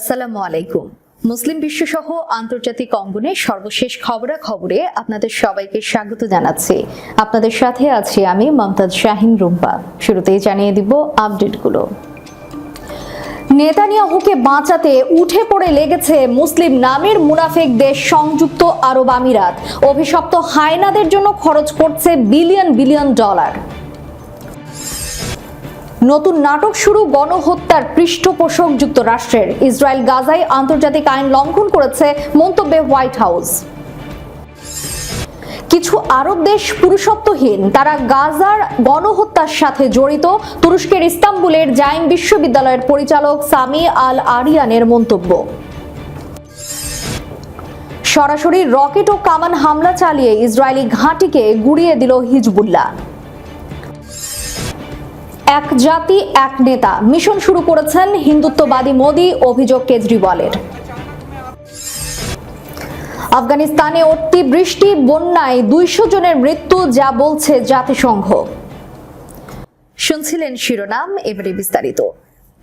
আসসালামু আলাইকুম। মুসলিম বিশ্বসহ আন্তর্জাতিক অঙ্গনে সর্বশেষ খবরাখবরে আপনাদের সবাইকে স্বাগত জানাচ্ছি। আপনাদের সাথে আছি আমি মমতাজ শাহিন রুম্পা। শুরুতেই জানিয়ে দিব আপডেটগুলো। নেতানিয়াহুকে বাঁচাতে উঠে পড়ে লেগেছে মুসলিম নামের মুনাফেক দেশ সংযুক্ত আরব আমিরাত। অভিশপ্ত হায়নাদের জন্য খরচ করছে বিলিয়ন বিলিয়ন ডলার। নতুন নাটক শুরু, গণহত্যার পৃষ্ঠপোষক যুক্তরাষ্ট্রের। ইসরায়েল গাজায় আন্তর্জাতিক আইন লঙ্ঘন করেছে মন্তব্যে হোয়াইট হাউস। কিছু আরব দেশ পুরুষত্বহীন, তারা গাজার গণহত্যার সাথে জড়িত। তুরস্কের ইস্তাম্বুলের জাইম বিশ্ববিদ্যালয়ের পরিচালক সামি আল আরিয়ানের মন্তব্য। সরাসরি রকেট ও কামান হামলা চালিয়ে ইসরায়েলি ঘাঁটিকে গুড়িয়ে দিল হিজবুল্লাহ। এক জাতি, এক নেতা। মিশন শুরু করেছেন হিন্দুত্ববাদী মোদী, অভিযোগ কেজরিওয়ালের। আফগানিস্তানে অতি বৃষ্টি, বন্যায় দুইশো জনের মৃত্যু, যা বলছে জাতিসংঘ। শুনছিলেন শিরোনাম, এবারে বিস্তারিত।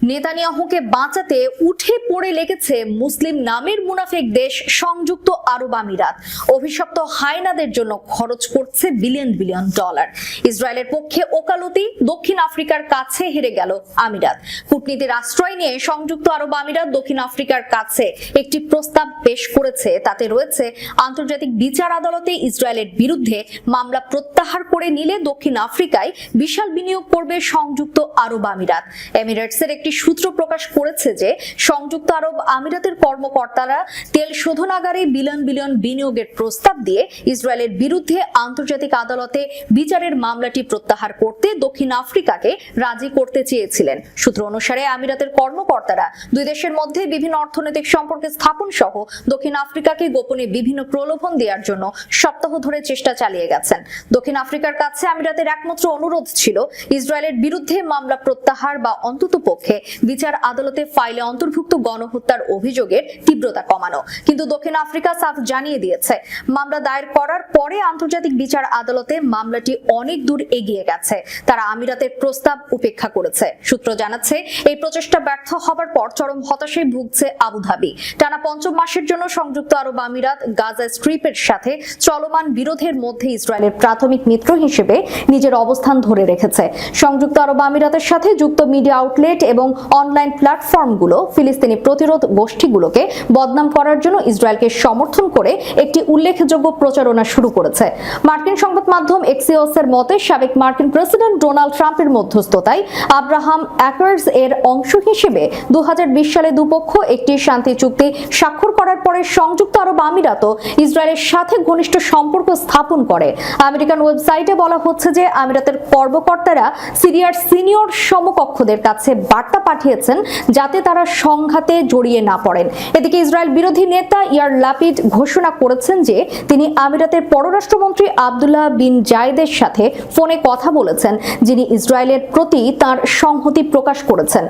নেতানিয়াহুকে বাঁচাতে উঠে পড়ে লেগেছে মুসলিম নামের মুনাফেক দেশ সংযুক্ত আরব আমিরাত। অভিশপ্ত হায়নাদের জন্য খরচ করছে বিলিয়ন বিলিয়ন ডলার। ইসরায়েলের পক্ষে ওকালতি দক্ষিণ আফ্রিকার কাছে হেরে গেল আমিরাত। কূটনীতির আশ্রয় নিয়ে সংযুক্ত আরব আমিরাত দক্ষিণ আফ্রিকার কাছে একটি প্রস্তাব পেশ করেছে। তাতে রয়েছে, আন্তর্জাতিক বিচার আদালতে ইসরায়েলের বিরুদ্ধে মামলা প্রত্যাহার করে নিলে দক্ষিণ আফ্রিকায় বিশাল বিনিয়োগ করবে সংযুক্ত আরব আমিরাত। এমিরেটসের একটি সূত্র প্রকাশ করেছে যে সংযুক্ত আরব আমিরাতের কর্মকর্তারা তেল শোধনাগারে বিলিয়ন বিলিয়ন বিনিয়োগের প্রস্তাব দিয়ে ইসরায়েলের বিরুদ্ধে আন্তর্জাতিক আদালতে বিচারের মামলাটি প্রত্যাহার করতে দক্ষিণ আফ্রিকাকে রাজি করতে চেয়েছিলেন। সূত্র অনুসারে আমিরাতের কর্মকর্তারা দুই দেশের মধ্যে বিভিন্ন অর্থনৈতিক সম্পর্ক স্থাপন সহ দক্ষিণ আফ্রিকাকে গোপনে বিভিন্ন প্রলোভন দেওয়ার জন্য সপ্তাহ ধরে চেষ্টা চালিয়ে গেছেন। দক্ষিণ আফ্রিকার কাছে আমিরাতের একমাত্র অনুরোধ ছিল ইসরায়েলের বিরুদ্ধে মামলা প্রত্যাহার বা অন্তত পক্ষে বিচার আদালতে ফাইলে অন্তর্ভুক্ত গণহত্যার অভিযোগের তীব্রতা কমানো। কিন্তু দক্ষিণ আফ্রিকা সাফ জানিয়ে দিয়েছে, মামলা দায়ের করার পরে আন্তর্জাতিক বিচার আদালতে মামলাটি অনেক দূর এগিয়ে গেছে। তারা আমিরাতের প্রস্তাব উপেক্ষা করেছে। সূত্র জানাচ্ছে, এই প্রচেষ্টা ব্যর্থ হবার পর চরম হতাশায় ভুগছে আবুধাবি টানা পঞ্চম মাসের জন্য সংযুক্ত আরব আমিরাত গাজা স্ট্রিপের সাথে চলমান বিরোধের মধ্যে ইসরায়েলের প্রাথমিক মিত্র হিসেবে নিজের অবস্থান ধরে রেখেছে। সংযুক্ত আরব আমিরাতের সাথে যুক্ত মিডিয়া আউটলেট এবং অনলাইন প্ল্যাটফর্মগুলো ফিলিস্তিনি প্রতিরোধ গোষ্ঠীগুলোকে বদনাম করার জন্য ইসরায়েলকে সমর্থন করে একটি উল্লেখযোগ্য প্রচারণা শুরু করেছে। মার্কিন সংবাদ মাধ্যম এক্সিওসের মতে, সাবেক মার্কিন প্রেসিডেন্ট ডোনাল্ড ট্রাম্পের মধ্যস্থতায় আব্রাহাম অ্যাকার্স এর অংশ হিসেবে দুই হাজার বিশ সালে দুপক্ষ একটি শান্তি চুক্তি স্বাক্ষর করার পরে সংযুক্ত আরব আমিরাতও ইসরায়েলের সাথে ঘনিষ্ঠ সম্পর্ক স্থাপন করে। আমেরিকান ওয়েবসাইটে বলা হচ্ছে যে আমিরাতের কর্মকর্তারা সিরিয়ার সিনিয়র সমকক্ষদের কাছে বার্তা পাঠিয়েছেন যাতে তারা সংঘাতে জড়িয়ে না পড়েন। এদিকে ইসরায়েল বিরোধী নেতা ইয়ার লাপিড ঘোষণা করেছেন যে তিনি আমিরাতের পররাষ্ট্রমন্ত্রী আবদুল্লাহ বিন জায়েদের সাথে ফোনে কথা বলেছেন, যিনি ইসরায়েলের প্রতি তার সংহতি প্রকাশ করেছেন।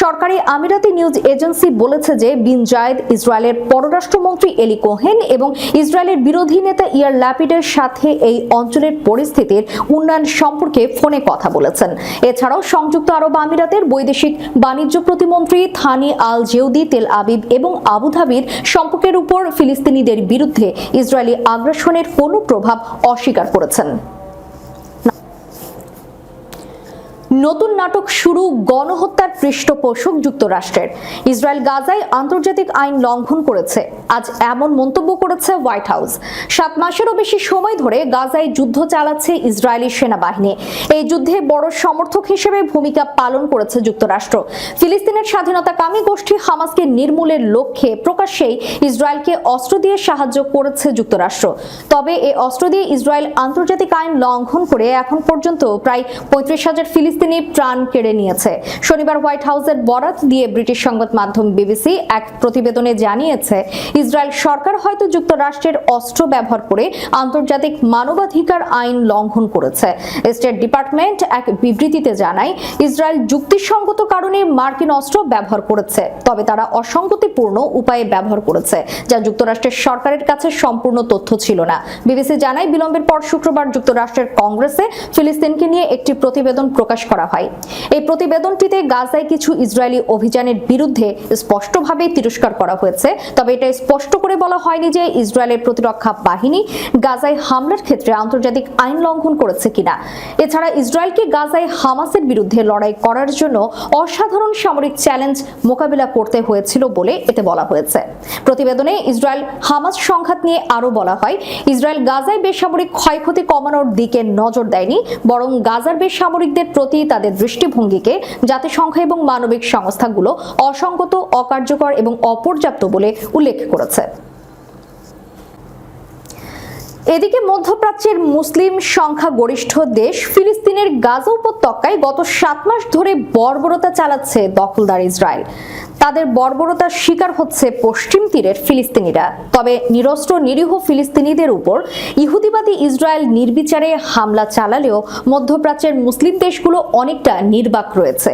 সরকারি আমিরাতি নিউজ এজেন্সি বলেছে যে বিন জায়েদ ইসরায়েলের পররাষ্ট্রমন্ত্রী এলি কোহেন এবং ইসরায়েলের বিরোধী নেতা ইয়ার ল্যাপিডের সাথে এই অঞ্চলের পরিস্থিতির উন্নয়ন সম্পর্কে ফোনে কথা বলেছেন। এছাড়াও সংযুক্ত আরব আমিরাতের বৈদেশিক বাণিজ্য প্রতিমন্ত্রী থানি আল জেউদি, তেল আবিব এবং আবুধাবির সম্পর্কের উপর ফিলিস্তিনিদের বিরুদ্ধে ইসরায়েলি আগ্রাসনের কোনো প্রভাব অস্বীকার করেছেন। নতুন নাটক শুরু, গণহত্যার পৃষ্ঠপোষক যুক্তরাষ্ট্রের। ইসরায়েল গাজায় আন্তর্জাতিক আইন লঙ্ঘন করেছে। আজ এমন মন্তব্য করেছে হোয়াইট হাউস। সাত মাসেরও বেশি সময় ধরে গাজায় যুদ্ধ চালাচ্ছে ইসরায়েলি সেনাবাহিনী। এই যুদ্ধে বড় সমর্থক হিসেবে ভূমিকা পালন করেছে যুক্তরাষ্ট্র। ফিলিস্তিনের স্বাধীনতাকামী গোষ্ঠী হামাসকে নির্মূলের লক্ষ্যে প্রকাশ্যেই ইসরায়েলকে অস্ত্র দিয়ে সাহায্য করেছে যুক্তরাষ্ট্র। তবে এই অস্ত্র দিয়ে ইসরায়েল আন্তর্জাতিক আইন লঙ্ঘন করে এখন পর্যন্ত প্রায় পঁয়ত্রিশ হাজার ফিলিস্তিনি প্রাণ কেড়ে নিয়েছে। শনিবার হোয়াইট হাউসের বরাত দিয়ে ব্রিটিশ সংবাদ মাধ্যম বিবিসি এক প্রতিবেদনে জানিয়েছে, ইসরায়েল সরকার হয়তো যুক্তরাষ্ট্রের অস্ত্র ব্যবহার করে আন্তর্জাতিক মানবাধিকার আইন লঙ্ঘন করেছে। স্টেট ডিপার্টমেন্ট এক বিবৃতিতে জানায়, ইসরায়েল যুক্তিসঙ্গত কারণে মার্কিন অস্ত্র ব্যবহার করেছে, তবে তারা অসঙ্গতিপূর্ণ উপায়ে ব্যবহার করেছে, যা যুক্তরাষ্ট্রের সরকারের কাছে সম্পূর্ণ তথ্য ছিল না। বিবিসি জানায়, বিলম্বের পর শুক্রবার যুক্তরাষ্ট্রের কংগ্রেসে ফিলিস্তিনকে নিয়ে একটি প্রতিবেদন প্রকাশ করা হয়। এই প্রতিবেদনটিতে গাজায় কিছু ইসরায়েলি অভিযানের বিরুদ্ধে স্পষ্টভাবে তিরস্কার করা হয়েছে। তবে এটা স্পষ্ট করে বলা হয়নি যে ইসরায়েলের প্রতিরক্ষা বাহিনী গাজায় হামলার ক্ষেত্রে আন্তর্জাতিক আইন লঙ্ঘন করেছে কিনা। এছাড়া ইসরায়েলকে গাজায় হামাসের বিরুদ্ধে লড়াই করার জন্য অসাধারণ সামরিক চ্যালেঞ্জ মোকাবিলা করতে হয়েছিল বলে এতে বলা হয়েছে। প্রতিবেদনে ইসরায়েল হামাস সংঘাত নিয়ে আরও বলা হয়, ইসরায়েল গাজায় বেসামরিক ক্ষয়ক্ষতি কমানোর দিকে নজর দেয়নি, বরং গাজার বেসামরিকদের প্রতি তাদের দৃষ্টিভঙ্গিকে জাতিসংঘ এবং মানবিক সংস্থাগুলো অসংগত অকার্যকর এবং অপর্যাপ্ত বলে উল্লেখ করেছে। এদিকে মধ্যপ্রাচ্যের মুসলিম সংখ্যাগরিষ্ঠ দেশ ফিলিস্তিনের গাজা উপত্যকায় গত সাত মাস ধরে বর্বরতা চালাচ্ছে দখলদার ইসরায়েল। তাদের বর্বরতার শিকার হচ্ছে পশ্চিম তীরের ফিলিস্তিনিরা। তবে নিরস্ত্র নিরীহ ফিলিস্তিনিদের উপর ইহুদিবাদী ইসরায়েল নির্বিচারে হামলা চালালেও মধ্যপ্রাচ্যের মুসলিম দেশগুলো অনেকটা নির্বাক রয়েছে।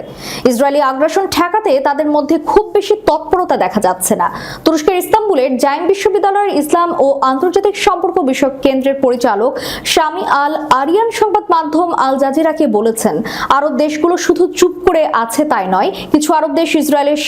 ইসরায়েলি আগ্রাসন ঠেকাতে তাদের মধ্যে খুব বেশি তৎপরতা দেখা যাচ্ছে না। তুরস্কের ইস্তাম্বুলের জাইম বিশ্ববিদ্যালয়ের ইসলাম ও আন্তর্জাতিক সম্পর্ক বিষয়ক কেন্দ্রের পরিচালক শামি আল আরিয়ান সংবাদ মাধ্যম আল জাজিরাকে বলেছেন, আরব দেশগুলো শুধু চুপ করে আছে তাই নয়, কিছু আরব দেশ ইসরায়েলের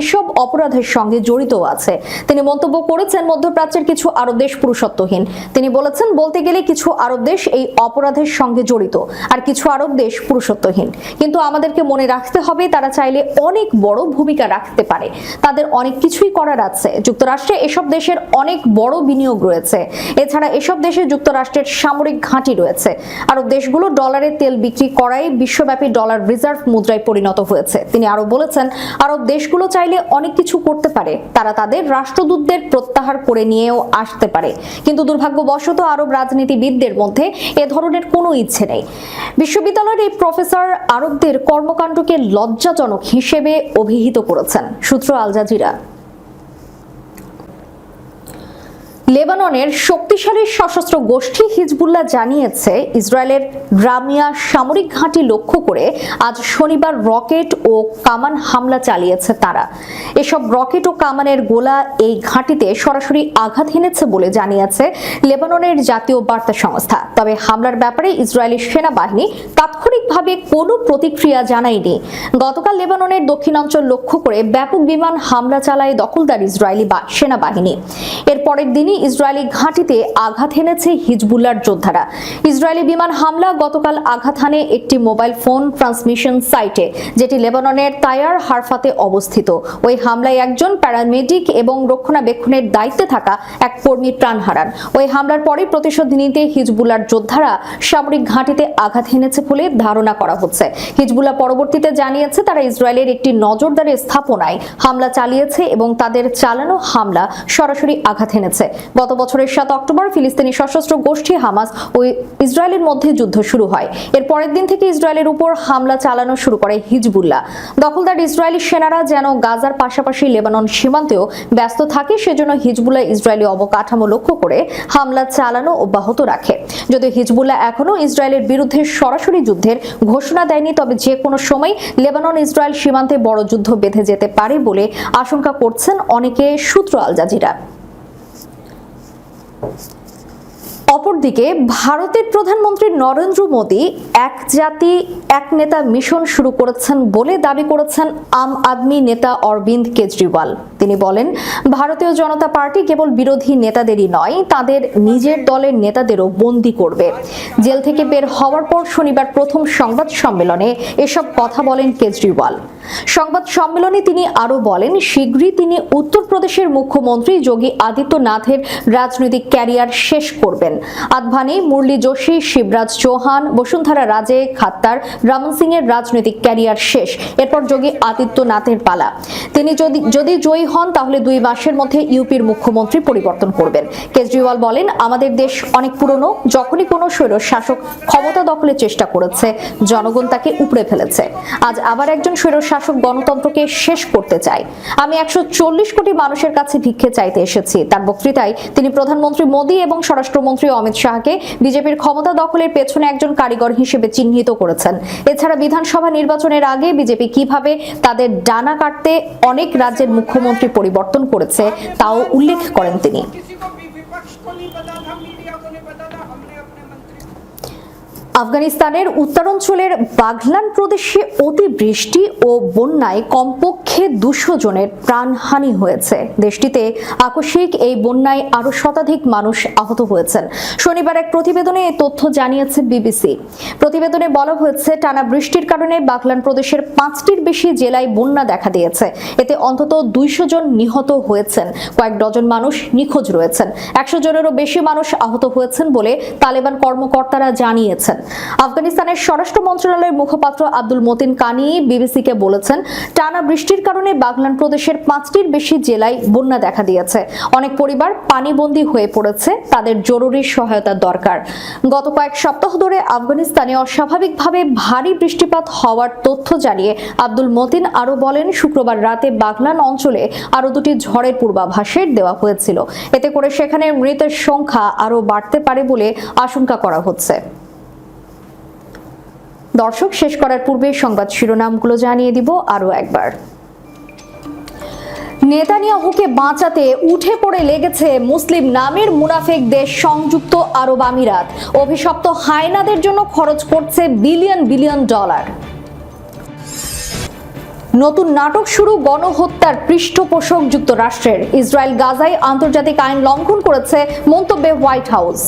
এসব অপরাধের সঙ্গে জড়িত আছে। তিনি মন্তব্য করেছেন, মধ্যপ্রাচ্যের কিছু আরব দেশ পুরুষত্বহীন। তিনি বলেছেন, বলতে গেলে কিছু আরব দেশ এই অপরাধের সঙ্গে জড়িত, আর কিছু আরব দেশ পুরুষত্বহীন। কিন্তু আমাদেরকে মনে রাখতে হবে, তারা চাইলে অনেক বড় ভূমিকা রাখতে পারে। তাদের অনেক কিছুই করার আছে। যুক্তরাষ্ট্রে এসব দেশের অনেক বড় বিনিয়োগ রয়েছে। এছাড়া এসব দেশে যুক্তরাষ্ট্রের সামরিক ঘাঁটি রয়েছে। আরব দেশগুলো ডলারে তেল বিক্রি করাই বিশ্বব্যাপী ডলার রিজার্ভ মুদ্রায় পরিণত হয়েছে। তিনি আরও বলেছেন, আরব দেশগুলো চাইলে অনেক কিছু করতে পারে। তারা তাদের রাষ্ট্রদূতদের প্রত্যাহার করে নিয়েও আসতে পারে। কিন্তু দুর্ভাগ্যবশত আরব রাজনীতিবিদদের মধ্যে এ ধরনের কোনো ইচ্ছে নেই। বিশ্ববিদ্যালয়ের এই প্রফেসর আরবদের কর্মকাণ্ডকে লজ্জাজনক হিসেবে অভিহিত করেছেন। সূত্র আল জাজিরা। লেবাননের শক্তিশালী সশস্ত্র গোষ্ঠী হিজবুল্লাহ জানিয়েছে, ইসরায়েলের গ্রামিয়া সামরিক ঘাঁটি লক্ষ্য করে আজ শনিবার রকেট ও কামান হামলা চালিয়েছে তারা। এসব রকেট ও কামানের গোলা এই ঘাঁটিতে সরাসরি আঘাত হেনেছে বলে জানিয়েছে লেবাননের জাতীয় বার্তা সংস্থা। তবে হামলার ব্যাপারে ইসরায়েলি সেনাবাহিনী তাৎক্ষণিকভাবে কোনো প্রতিক্রিয়া জানায়নি। গতকাল লেবাননের দক্ষিণাঞ্চল লক্ষ্য করে ব্যাপক বিমান হামলা চালায় দখলদার ইসরায়েলি সেনাবাহিনী। এর পরের দিনই ইসরায়েলি ঘাঁটিতে আঘাত হেনেছে হিজবুল্লার যোদ্ধারা। ইসরায়েলি বিমান হামলা গতকাল আঘাত হানে একটি মোবাইল ফোন ট্রান্সমিশন সাইটে, যেটি লেবাননের তায়ার হারফাতে অবস্থিত। ওই হামলায় একজন প্যারামেডিক এবং রক্ষণাবেক্ষণের দায়িত্বে থাকা এক কর্মী প্রাণ হারান। ওই হামলার পরে প্রতিশোধ নিতে হিজবুল্লার যোদ্ধারা সামরিক ঘাঁটিতে আঘাত হেনেছে বলে ধারণা করা হচ্ছে। হিজবুল্লাহ পরবর্তীতে জানিয়েছে, তারা ইসরায়েলের একটি নজরদারি স্থাপনায় হামলা চালিয়েছে এবং তাদের চালানো হামলা সরাসরি আঘাত হেনেছে গত বছরের সাত অক্টোবর ফিলিস্তিনি সশস্ত্র গোষ্ঠী হামাস ও ইসরায়েলের মধ্যে যুদ্ধ শুরু হয়। এর পরের দিন থেকে ইসরায়েলের উপর হামলা চালানো শুরু করে হিজবুল্লাহ। দখলদার ইসরায়েলি সেনারা যেন গাজার পাশাপাশি লেবানন সীমান্তেও ব্যস্ত থাকে, সেজন্য হিজবুল্লাহ ইসরায়েলি অবকাঠামো লক্ষ্য করে হামলা চালানো অব্যাহত রাখে। যদিও হিজবুল্লাহ এখনও ইসরায়েলের বিরুদ্ধে সরাসরি যুদ্ধের ঘোষণা দেয়নি, তবে যে কোনো সময় লেবানন ইসরায়েল সীমান্তে বড় যুদ্ধ বেঁধে যেতে পারে বলে আশঙ্কা করছেন অনেকে, সূত্র আল জাজিরা। Thank you. অপরদিকে ভারতের প্রধানমন্ত্রী নরেন্দ্র মোদী এক জাতি, এক নেতা মিশন শুরু করেছেন বলে দাবি করেছেন আম আদমি নেতা অরবিন্দ কেজরিওয়াল। তিনি বলেন, ভারতীয় জনতা পার্টি কেবল বিরোধী নেতাদেরই নয়, তাদের নিজের দলের নেতাদেরও বন্দি করবে। জেল থেকে বের হওয়ার পর শনিবার প্রথম সংবাদ সম্মেলনে এসব কথা বলেন কেজরিওয়াল। সংবাদ সম্মেলনে তিনি আরও বলেন, শীঘ্রই তিনি উত্তরপ্রদেশের মুখ্যমন্ত্রী যোগী আদিত্যনাথের রাজনৈতিক ক্যারিয়ার শেষ করবেন। আদভানি, মুরলী যোশী, শিবরাজ চৌহান, বসুন্ধরা রাজে, খাত্তার, রমন সিং এর রাজনৈতিক ক্যারিয়ার শেষ। এরপর যোগী আদিত্যনাথের পালা। তিনি যদি যদি জয়ী হন, তাহলে দুই মাসের মধ্যে ইউপির মুখ্যমন্ত্রী পরিবর্তন করবেন। কেজরিওয়াল বলেন, আমাদের দেশ অনেক পুরনো, যখনই কোনো স্বৈর শাসক ক্ষমতা দখলের চেষ্টা করেছে, জনগণ তাকে উপড়ে ফেলেছে। আজ আবার একজন স্বৈর শাসক গণতন্ত্রকে শেষ করতে চায়। আমি একশো চল্লিশ কোটি মানুষের কাছে ভিক্ষে চাইতে এসেছি। তার বক্তৃতায় তিনি প্রধানমন্ত্রী মোদী এবং স্বরাষ্ট্রমন্ত্রী অমিত শাহকে বিজেপির ক্ষমতা দখলের পেছনে একজন কারিগর হিসেবে চিহ্নিত করেছেন। এছাড়া বিধানসভা নির্বাচনের আগে বিজেপি কীভাবে তাদের ডানা কাটতে অনেক রাজ্যের মুখ্যমন্ত্রী পরিবর্তন করেছে, তাও উল্লেখ করেন তিনি। আফগানিস্তানের উত্তরাঞ্চলের বাগলান প্রদেশে অতিবৃষ্টি ও বন্যায় কমপক্ষে দুশো জনের প্রাণহানি হয়েছে। দেশটিতে আকস্মিক এই বন্যায় আরও শতাধিক মানুষ আহত হয়েছেন। শনিবার এক প্রতিবেদনে এই তথ্য জানিয়েছে বিবিসি। প্রতিবেদনে বলা হয়েছে, টানা বৃষ্টির কারণে বাগলান প্রদেশের পাঁচটির বেশি জেলায় বন্যা দেখা দিয়েছে। এতে অন্তত দুইশো জন নিহত হয়েছেন। কয়েক ডজন মানুষ নিখোঁজ রয়েছেন। একশো জনেরও বেশি মানুষ আহত হয়েছেন বলে তালেবান কর্মকর্তারা জানিয়েছেন। আফগানিস্তানের স্বরাষ্ট্র মন্ত্রণালয়ের মুখপাত্র আব্দুল মতিন কানি বিবিসিকে বলেছেন, টানা বৃষ্টির কারণে বাগলান প্রদেশের পাঁচটির বেশি জেলায় বন্যা দেখা দিয়েছে। অনেক পরিবার পানিবন্দী হয়ে পড়েছে, তাদের জরুরি সহায়তার দরকার। গত কয়েক সপ্তাহ ধরে আফগানিস্তানে অস্বাভাবিকভাবে ভারী বৃষ্টিপাত হওয়ার তথ্য জানিয়ে আব্দুল মতিন আরও বলেন, শুক্রবার রাতে বাগলান অঞ্চলে আরও দুটি ঝড়ের পূর্বাভাসের দেওয়া হয়েছিল। এতে করে সেখানে মৃতের সংখ্যা আরও বাড়তে পারে বলে আশঙ্কা করা হচ্ছে। দর্শক, শেষ করার পূর্বে সংবাদ শিরোনামগুলো জানিয়ে দিব আরও একবার। নেতানিয়াহুকে বাঁচাতে উঠে পড়ে লেগেছে মুসলিম নামের মুনাফেক দেশ সংযুক্ত আরব আমিরাত। অভিশপ্ত হায়নাদের জন্য খরচ করছে বিলিয়ন বিলিয়ন ডলার। নতুন নাটক শুরু, গণহত্যার পৃষ্ঠপোষক যুক্তরাষ্ট্রের। ইসরায়েল গাজায় আন্তর্জাতিক আইন লঙ্ঘন করেছে মন্তব্যে হোয়াইট হাউস।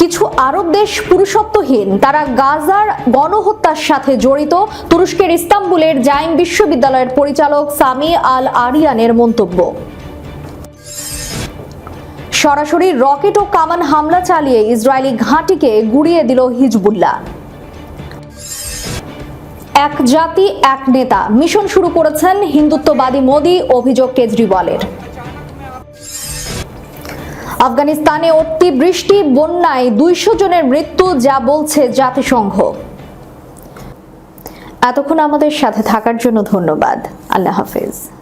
কিছু আরব দেশ পুরুষত্বহীন। তারা গাজার গণহত্যার সাথে জড়িত। তুরস্কের ইস্তাম্বুলের জাইম বিশ্ববিদ্যালয়ের পরিচালক সামি আল আরিয়ানের মন্তব্য। সরাসরি রকেট ও কামান হামলা চালিয়ে ইসরায়েলি ঘাঁটিকে গুড়িয়ে দিল হিজবুল্লাহ। এক জাতি, এক নেতা। মিশন শুরু করেছেন হিন্দুত্ববাদী মোদী, অভিযোগ কেজরিওয়ালের। আফগানিস্তানে অতি বৃষ্টি, বন্যায় দুইশো জনের মৃত্যু, যা বলছে জাতিসংঘ। এতক্ষণ আমাদের সাথে থাকার জন্য ধন্যবাদ। আল্লাহ হাফেজ।